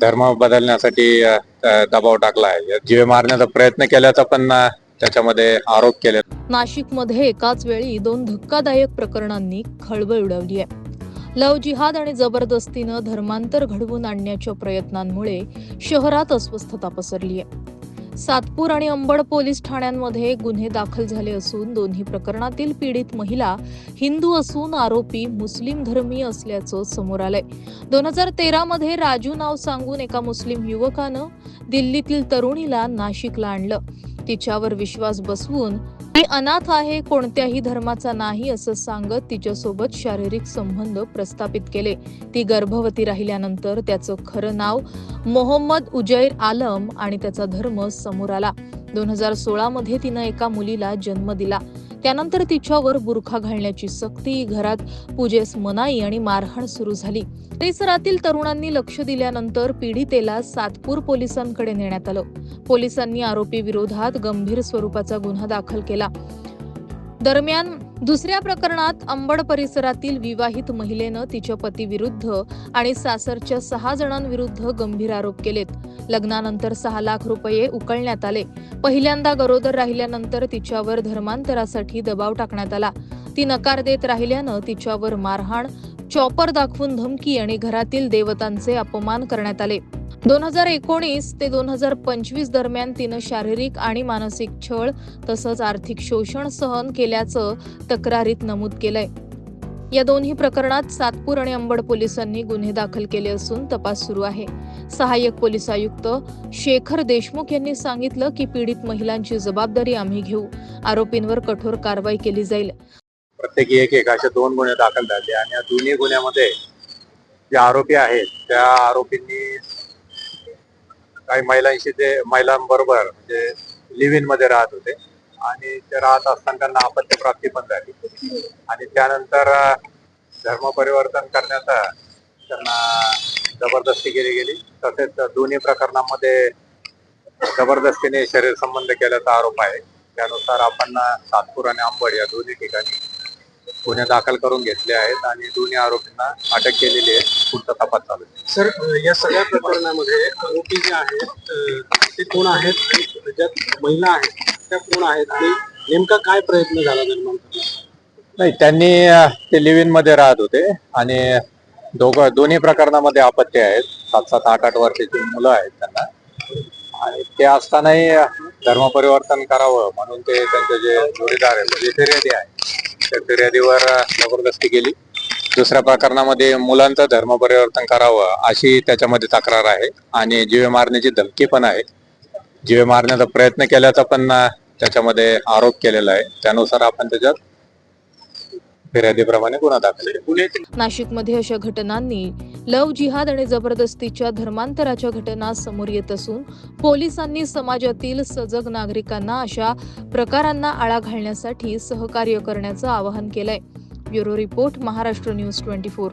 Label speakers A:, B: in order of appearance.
A: धर्म बदलण्यासाठी दबाव टाकला आहे जीवे मारण्याचा प्रयत्न केल्याचा पण त्याच्यामध्ये आरोप केले.
B: नाशिकमध्ये एकाच वेळी दोन धक्कादायक प्रकरणांनी खळबळ उडवली आहे. लव जिहाद आणि जबरदस्तीनं धर्मांतर घडवून आणण्याच्या प्रयत्नांमुळे शहरात अस्वस्थता पसरली आहे. सातपूर आणि अंबड पोलीस ठाण्यांमध्ये गुन्हे दाखल झाले असून दोन्ही प्रकरणातील पीडित महिला हिंदू असून आरोपी मुस्लिम धर्मीय असल्याचं समोर आलंय. दोन हजार तेरामध्ये राजू नाव सांगून एका मुस्लिम युवकानं दिल्लीतील तरुणीला नाशिकला आणलं. तिच्यावर विश्वास बसवून मी अनाथ आहे कोणत्याही धर्माचा नाही असं सांगत तिच्यासोबत शारीरिक संबंध प्रस्थापित केले. ती गर्भवती राहिल्यानंतर त्याचं खरं नाव मोहम्मद उजैर आलम आणि त्याचा धर्म समोर आला. दोन हजार सोळा मध्ये तिनं एका मुलीला जन्म दिला. त्यानंतर तिच्यावर बुरखा घालण्याची सक्ती घरात पूजेस मनाई आणि मारहाण सुरू झाली. परिसरातील तरुणांनी लक्ष दिल्यानंतर पीडितेला सातपूर पोलिसांकडे नेण्यात आलं. पोलिसांनी आरोपी विरोधात गंभीर स्वरूपाचा गुन्हा दाखल केला. दरम्यान दुसऱ्या प्रकरणात अंबड परिसरातील विवाहित महिलेनं तिच्या पतीविरुद्ध आणि सासरच्या सहा जणांविरुद्ध गंभीर आरोप केलेत. लग्नानंतर सहा लाख रुपये उकळण्यात आले. पहिल्यांदा गरोदर राहिल्यानंतर तिच्यावर धर्मांतरासाठी दबाव टाकण्यात आला. ती नकार देत राहिल्यानं तिच्यावर मारहाण चॉपर दाखवून धमकी आणि घरातील देवतांचे अपमान करण्यात आले. दोन हजार एकोणीस ते दोन हजार पंचवीस दरम्यान तिनं शारीरिक आणि मानसिक छळ तसंच आर्थिक शोषण सहन केल्याचं तक्रारीत नमूद केलंय. या दोन्ही प्रकरणात सातपूर आणि अंबड पोलिसांनी गुन्हे दाखल केले असून तपास सुरू आहे. सहाय्यक पोलीस आयुक्त शेखर देशमुख यांनी सांगितलं की पीडित महिलांची जबाबदारी आम्ही घेऊ. आरोपींवर कठोर कारवाई केली जाईल.
A: प्रत्येकी एक एक असे दोन गुन्हे दाखल झाले आणि या दोन्ही गुन्ह्यामध्ये जे आरोपी आहेत त्या आरोपींनी काही महिलांशी ते महिलांबरोबर म्हणजे लिव्ह इनमध्ये राहत होते. आणि ते राहत असताना त्यांना अपत्य प्राप्ती पण झाली. आणि त्यानंतर धर्म परिवर्तन करण्याचा त्यांना जबरदस्ती केली गेली. तसेच दोन्ही प्रकरणामध्ये जबरदस्तीने शरीर संबंध केल्याचा आरोप आहे. त्यानुसार आपण सातपूर आणि आंबड या दोन्ही ठिकाणी गुन्हे दाखल करून घेतले आहेत आणि दोन्ही आरोपींना अटक केलेली आहे. पुढचा तपास चालू आहे.
C: सर या सगळ्या प्रकरणामध्ये आरोपी जे आहेत ते कोण आहेत ज्यात महिला आहेत त्या कोण आहेत आणि नेमका काय प्रयत्न झाला निर्माण
A: नाही त्यांनी ते लिव्हमध्ये राहत होते आणि दोघं दोन्ही प्रकरणामध्ये अपत्य आहेत. सात सात आठ आठ वर्षाची मुलं आहेत त्यांना. आणि ते असतानाही अ, धर्म परिवर्तन करावं म्हणून ते त्यांचे जे जोडीदार आहेत म्हणजे फिर्यादी आहे फिर्यादीवर जबरदस्ती केली. दुसऱ्या प्रकरणामध्ये मुलांचं धर्म परिवर्तन करावं अशी त्याच्यामध्ये तक्रार आहे आणि जीवे मारण्याची धमकी पण आहे. जीवे मारण्याचा प्रयत्न केल्याचा पण त्याच्यामध्ये आरोप केलेला आहे. त्यानुसार आपण त्याच्यात फिर्यादीप्रमाणे गुन्हा दाखल
B: नाशिकमध्ये अशा घटनांनी लव जिहाद आणि जबरदस्तीच्या धर्मांतराच्या घटना समोर येत असून पोलिसांनी समाजातील सजग नागरिकांना अशा प्रकारांना आळा घालण्यासाठी सहकार्य करण्याचं आवाहन केलंय. Bureau report Maharashtra news twenty four.